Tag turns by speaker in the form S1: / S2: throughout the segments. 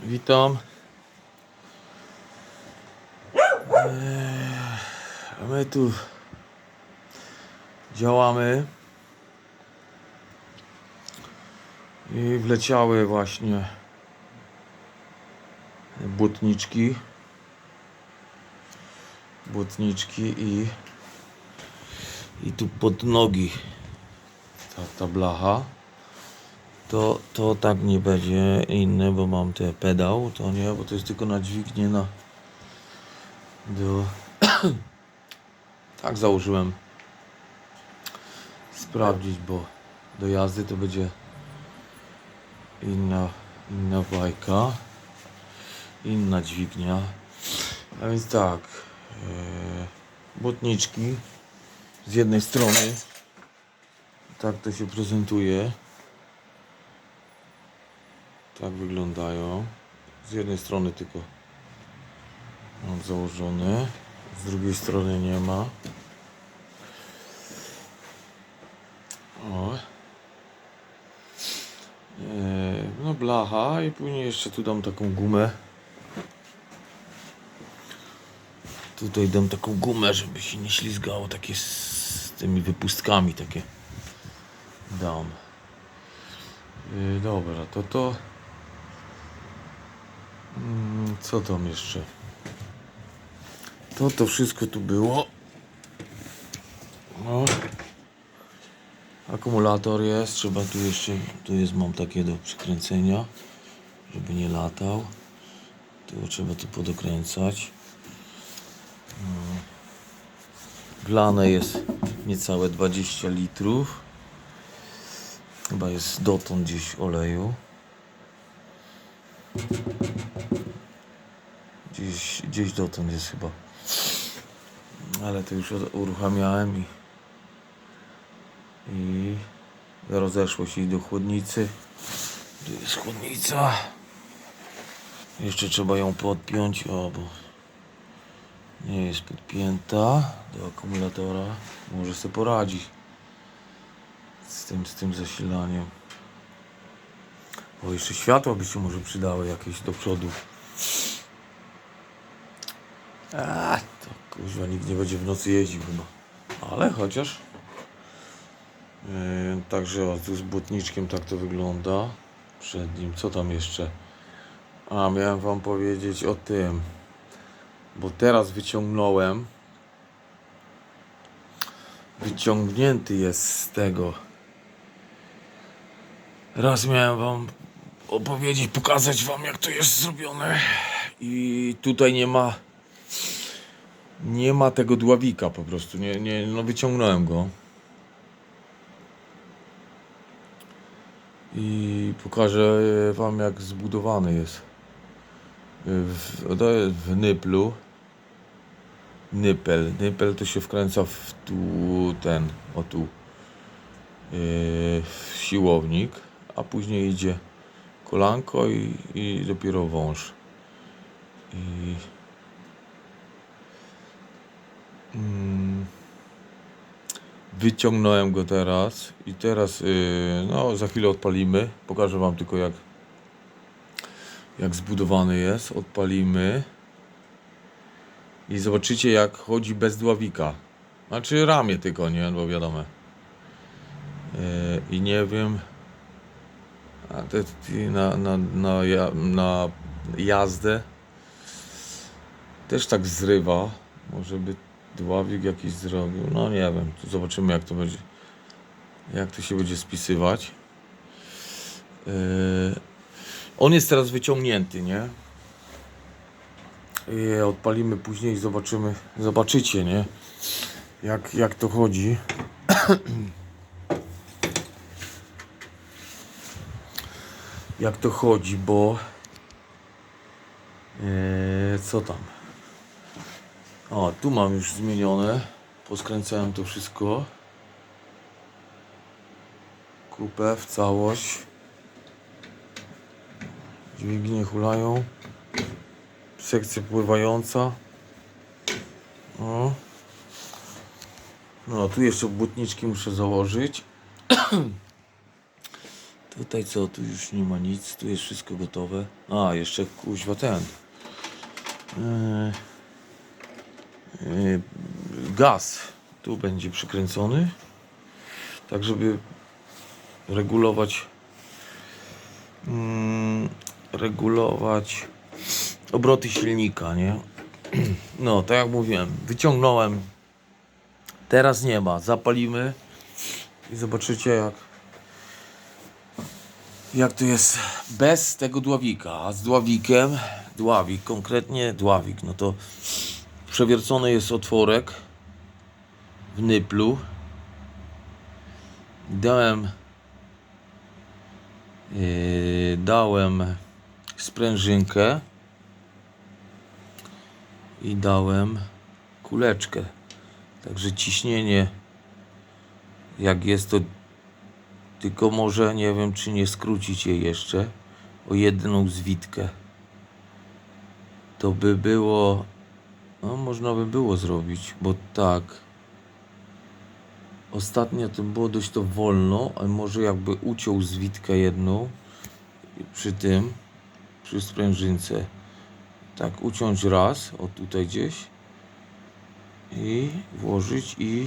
S1: Witam. Eee, my tu działamy. I wleciały właśnie błotniczki. Błotniczki i i tu pod nogi ta, ta blacha to, to tak nie będzie inne, bo mam te pedał, to nie, bo to jest tylko na dźwignię na do tak założyłem sprawdzić, bo do jazdy to będzie inna inna bajka inna dźwignia. A więc tak e, błotniczki z jednej strony tak to się prezentuje tak wyglądają. Z jednej strony tylko mam założone, z drugiej strony nie ma. O. Eee, no blacha i później jeszcze tu dam taką gumę. Tutaj dam taką gumę, żeby się nie ślizgało, takie z tymi wypustkami takie dam. Yy, dobra, to to. Mm, Co tam jeszcze? To to wszystko tu było. No. Akumulator jest, trzeba tu jeszcze, tu jest, mam takie do przykręcenia, żeby nie latał. Tu trzeba tu podokręcać. Wlane jest niecałe 20 litrów. Chyba jest dotąd gdzieś oleju. Gdzieś, dotąd jest chyba. Ale to już uruchamiałem i, i rozeszło się do chłodnicy. Tu jest chłodnica. Jeszcze trzeba ją podpiąć, o bo nie jest podpięta do akumulatora. Może sobie poradzi z tym, z tym zasilaniem. O, jeszcze światła by się może przydały jakieś do przodu. A, to kuźwa nikt nie będzie w nocy jeździł chyba. Ale chociaż. Yy, także o, tu z błotniczkiem tak to wygląda. Przed nim. Co tam jeszcze? A, miałem wam powiedzieć o tym. Bo teraz wyciągnąłem. Wyciągnięty jest z tego. Raz miałem wam opowiedzieć, pokazać wam jak to jest zrobione. I tutaj nie ma nie ma tego dławika po prostu. Nie, nie, no wyciągnąłem go. I pokażę wam jak zbudowany jest. W, w nyplu. Nypel. Nypel to się wkręca w tu ten, o tu. Yy, siłownik, a później idzie kolanko i, i dopiero wąż. I wyciągnąłem go teraz i teraz yy, no za chwilę odpalimy. Pokażę wam tylko jak jak zbudowany jest. Odpalimy i zobaczycie jak chodzi bez dławika. Znaczy ramię tylko, nie? Bo wiadomo. Yy, I nie wiem. Na, na, na, na jazdę też tak zrywa. Może by dławik jakiś zrobił. No nie wiem. Zobaczymy jak to będzie. Jak to się będzie spisywać. Yy, on jest teraz wyciągnięty, nie? I odpalimy później i zobaczymy. Zobaczycie, nie? Jak, jak to chodzi. jak to chodzi, bo Eee, co tam? O, tu mam już zmienione. Poskręcałem to wszystko. Kupę w całość. Dźwignie hulają. Sekcja pływająca. O. No, tu jeszcze błotniczki muszę założyć. Tutaj co, tu już nie ma nic, tu jest wszystko gotowe. A, jeszcze kuźwa ten. Yy, gaz tu będzie przykręcony. Tak, żeby regulować mm, regulować obroty silnika, nie? No, tak jak mówiłem, wyciągnąłem. Teraz nie ma. Zapalimy i zobaczycie jak jak to jest bez tego dławika, a z dławikiem, dławik, konkretnie dławik, no to przewiercony jest otworek w nyplu. Dałem yy, dałem sprężynkę i dałem kuleczkę. Także ciśnienie jak jest to tylko może nie wiem czy nie skrócić je jeszcze o jedną zwitkę. To by było no można by było zrobić, bo tak Ostatnio to było dość to wolno, ale może jakby uciął zwitkę jedną przy tym, przy sprężynce. Tak, uciąć raz, o tutaj gdzieś i włożyć i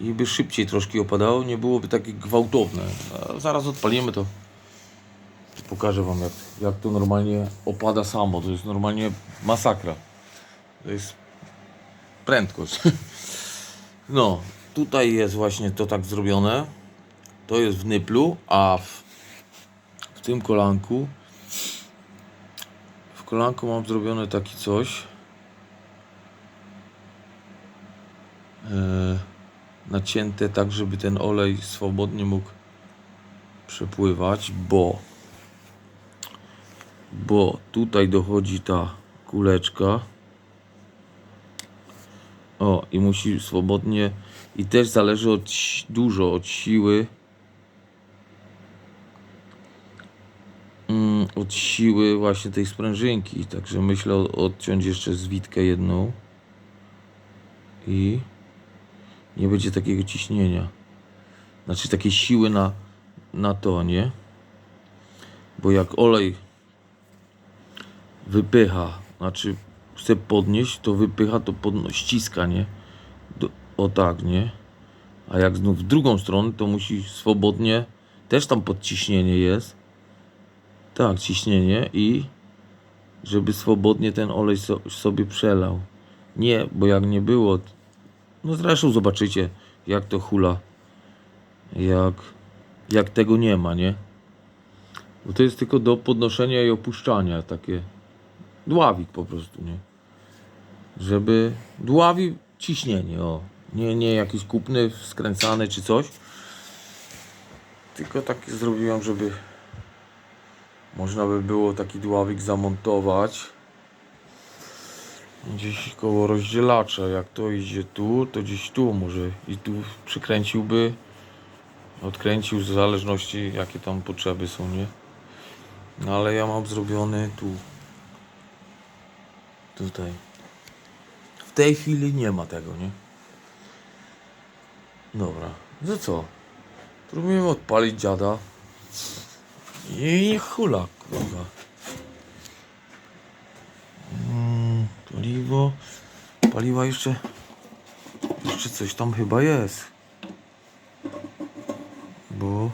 S1: i by szybciej troszkę opadało, nie byłoby takie gwałtowne. A zaraz odpalimy to. Pokażę wam jak, jak to normalnie opada samo. To jest normalnie masakra. To jest prędkość. No, tutaj jest właśnie to tak zrobione. To jest w nyplu, a w, w tym kolanku w kolanku mam zrobione taki coś. E, nacięte tak, żeby ten olej swobodnie mógł przepływać, bo bo tutaj dochodzi ta kuleczka o i musi swobodnie i też zależy od dużo od siły mm, od siły właśnie tej sprężynki także myślę odciąć jeszcze zwitkę jedną i nie będzie takiego ciśnienia. Znaczy takiej siły na, na to, nie? Bo jak olej wypycha, znaczy chce podnieść, to wypycha, to podno, ściska, nie? Do, o tak, nie? A jak znów w drugą stronę, to musi swobodnie, też tam podciśnienie jest. Tak, ciśnienie i żeby swobodnie ten olej so, sobie przelał. Nie, bo jak nie było, no zresztą zobaczycie, jak to hula. Jak, jak tego nie ma, nie? Bo to jest tylko do podnoszenia i opuszczania takie. Dławik po prostu, nie? Żeby dławi ciśnienie, o. Nie, nie jakiś kupny, skręcany czy coś. Tylko taki zrobiłem, żeby można by było taki dławik zamontować gdzieś koło rozdzielacza. Jak to idzie tu, to gdzieś tu może i tu przykręciłby, odkręcił w zależności jakie tam potrzeby są, nie? No ale ja mam zrobiony tu. Tutaj. Tej chwili nie ma tego, nie? Dobra. No co? Próbujemy odpalić dziada. I hula, kurwa. Mm, paliwo. Paliwa jeszcze. Jeszcze coś tam chyba jest. Bo.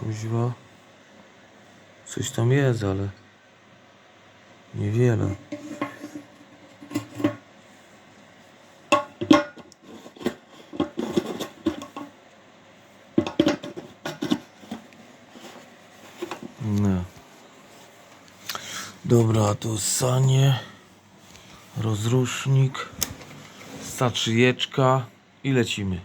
S1: Kuźwa. Coś tam jest, ale. Niewiele. Dobra, to sanie, rozrusznik, saczyjeczka i lecimy.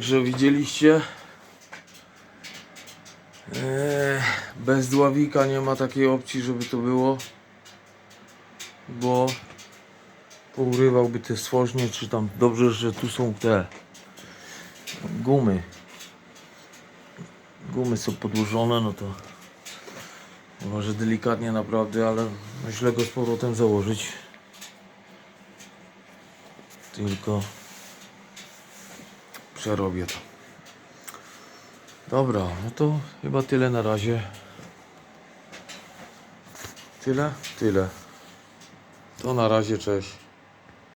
S1: Także widzieliście. Eee, bez dławika nie ma takiej opcji, żeby to było. Bo pourywałby te stworznie, czy tam dobrze, że tu są te gumy. Gumy są podłożone, no to może delikatnie naprawdę, ale źle go z powrotem założyć. Tylko przerobię to. Dobra, no to chyba tyle na razie. Tyle? Tyle. To na razie, cześć.